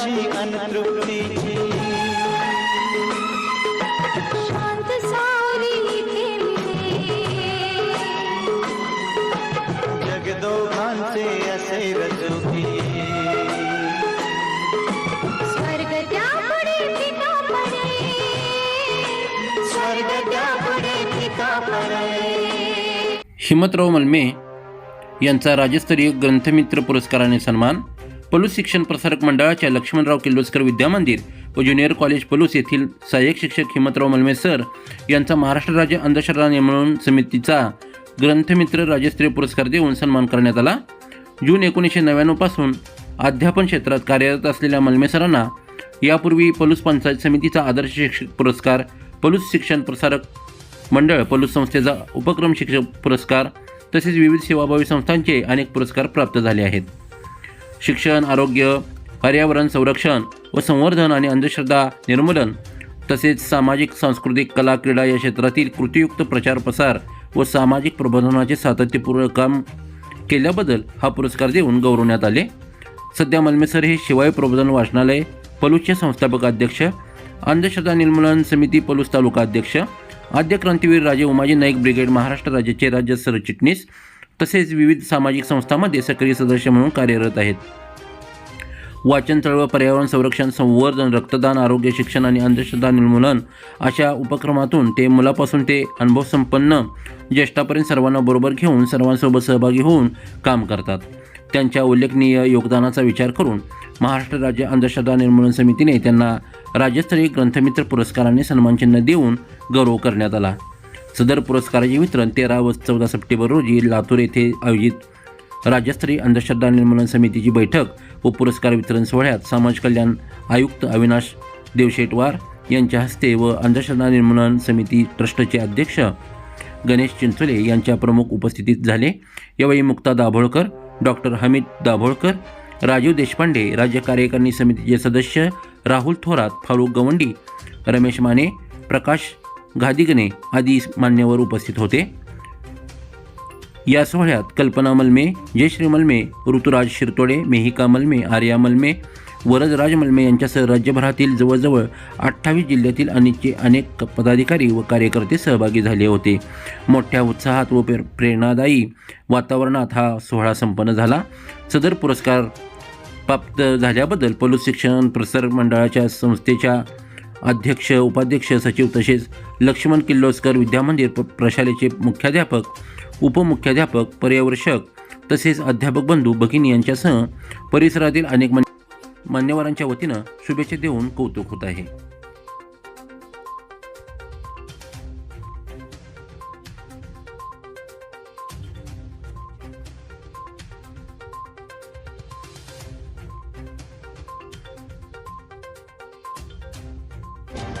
आनंदाची अनतृप्तीची शांत सावली जगदोघांचे असे रचुकी स्वर्ग त्यापुढे पिता पडे. स्वर्ग त्यापुढे पिता पडे. हिमतराव मलमे यांचा राज्यस्तरीय ग्रंथमित्र पुरस्काराने सन्मान. पलूस शिक्षण प्रसारक मंडळाच्या लक्ष्मणराव किर्लोस्कर विद्यामंदिर व ज्युनियर कॉलेज पलूस येथील सहाय्यक शिक्षक हिमतराव मलमे सर यांचा महाराष्ट्र राज्य अंधश्रद्धा निर्मूलन समितीचा ग्रंथमित्र राज्यस्तरीय पुरस्कार देऊन सन्मान करण्यात आला. जून एकोणीसशे नव्याण्णवपासून अध्यापन क्षेत्रात कार्यरत असलेल्या मलमेसरांना यापूर्वी पलूस पंचायत समितीचा आदर्श शिक्षक पुरस्कार पलूस शिक्षण प्रसारक मंडळ पलूस संस्थेचा उपक्रम शिक्षक पुरस्कार तसेच विविध सेवाभावी संस्थांचे अनेक पुरस्कार प्राप्त झाले आहेत. शिक्षण आरोग्य पर्यावरण संरक्षण व संवर्धन आणि अंधश्रद्धा निर्मूलन तसेच सामाजिक सांस्कृतिक कला क्रीडा या क्षेत्रातील कृतीयुक्त प्रचार प्रसार व सामाजिक प्रबोधनाचे सातत्यपूर्ण काम केल्याबद्दल हा पुरस्कार देऊन गौरवण्यात आले. सध्या मलमेसर हे शिवाय प्रबोधन वाचनालय पलूसचे संस्थापक अध्यक्ष अंधश्रद्धा निर्मूलन समिती पलूस तालुका अध्यक्ष आद्य क्रांतीवीर राजे उमाजी नाईक ब्रिगेड महाराष्ट्र राज्याचे राज्य सरचिटणीस तसेच विविध सामाजिक संस्थांमध्ये सक्रिय सदस्य म्हणून कार्यरत आहेत. वाचन चळवळ पर्यावरण संरक्षण संवर्धन रक्तदान आरोग्य शिक्षण आणि अंधश्रद्धा निर्मूलन अशा उपक्रमातून ते मुलापासून ते अनुभवसंपन्न ज्येष्ठापर्यंत सर्वांना बरोबर घेऊन सर्वांसोबत सहभागी होऊन काम करतात. त्यांच्या उल्लेखनीय योगदानाचा विचार करून महाराष्ट्र राज्य अंधश्रद्धा निर्मूलन समितीने त्यांना राज्यस्तरीय ग्रंथमित्र पुरस्काराने सन्मानचिन्ह देऊन गौरव करण्यात आला. सदर पुरस्काराचे वितरण तेरा व चौदा सप्टेंबर रोजी लातूर येथे आयोजित राज्यस्तरीय अंधश्रद्धा निर्मूलन समितीची बैठक व पुरस्कार वितरण सोहळ्यात समाज कल्याण आयुक्त अविनाश देवशेटवार यांच्या हस्ते व अंधश्रद्धा निर्मूलन समिती ट्रस्टचे अध्यक्ष गणेश चिंचोले यांच्या प्रमुख उपस्थितीत झाले. यावेळी मुक्ता दाभोळकर डॉक्टर हमीद दाभोळकर राजीव देशपांडे राज्य कार्यकारिणी समितीचे सदस्य राहुल थोरात फारुख गवंडी रमेश माने प्रकाश गादिगणे आदी मान्यवर उपस्थित होते. या सोहळ्यात कल्पना मलमे जयश्री मलमे ऋतुराज शिरतोडे मेहिका मलमे आर्या मलमे वरदराज मलमे यांच्यासह राज्यभरातील जवळजवळ अठ्ठावीस जिल्ह्यातील अनेकचे अनेक पदाधिकारी व कार्यकर्ते सहभागी झाले होते. मोठ्या उत्साहात व प्रे- प्रेरणादायी वातावरणात हा सोहळा संपन्न झाला. सदर पुरस्कार प्राप्त झाल्याबद्दल पलूस शिक्षण प्रसार मंडळाच्या संस्थेच्या अध्यक्ष उपाध्यक्ष सचिव तसेच लक्ष्मण किल्लोस्कर विद्यामंदिर प- प्रशालेचे मुख्याध्यापक उपमुख्याध्यापक पर्यवर्षक तसेच अध्यापक बंधू भगिनी यांच्यासह परिसरातील अनेक मान्यवरांच्या वतीनं शुभेच्छा देऊन कौतुक होत आहे.